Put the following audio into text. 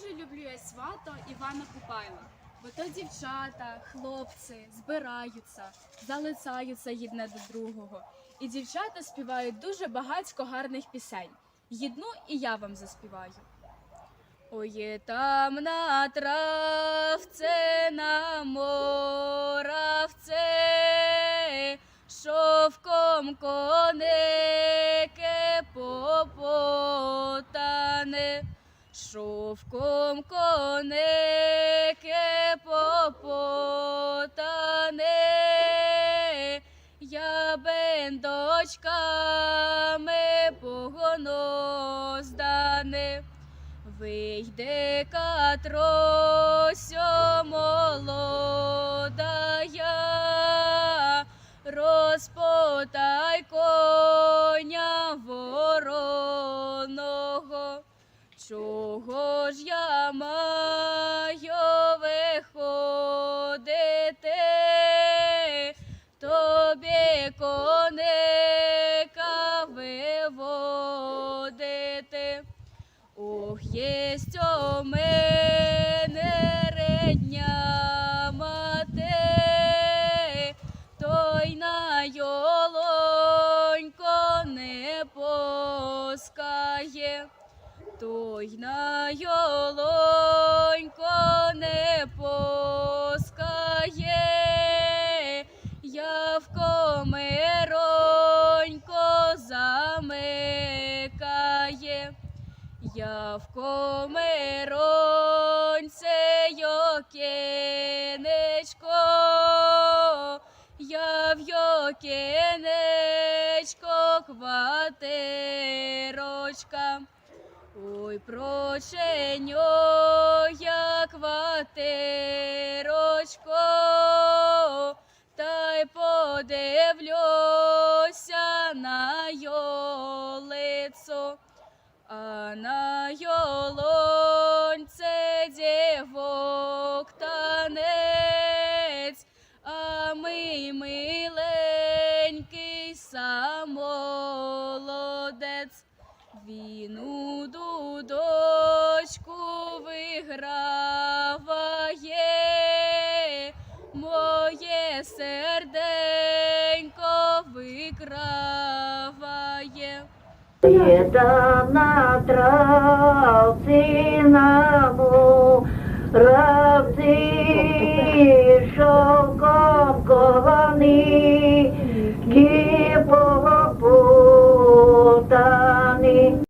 Дуже люблю я свято Івана Купайла, бо то дівчата, хлопці збираються, залицаються єдне до другого. І дівчата співають дуже багатько гарних пісень. Єдну і я вам заспіваю. Ой, там на травце на моравце, шовком конеке попотане, шовком конеке попотане, я бендочками погоноздане. Вийде катросьо молодая, розпотай коня вороного. Виводити? Ох, єсть у мене редня мати, той на йолонько не поскає, той на йолонько не поскає, Я в комироньце йокенечко, я в йокенечко кватерочка. Ой, проченьо, я кватерочко, та й подивлюся на йолицо. На йолонце дівок танець, а ми миленький самолодець. Він у дудочку виграває, моє серденько Є там на травці на мурах,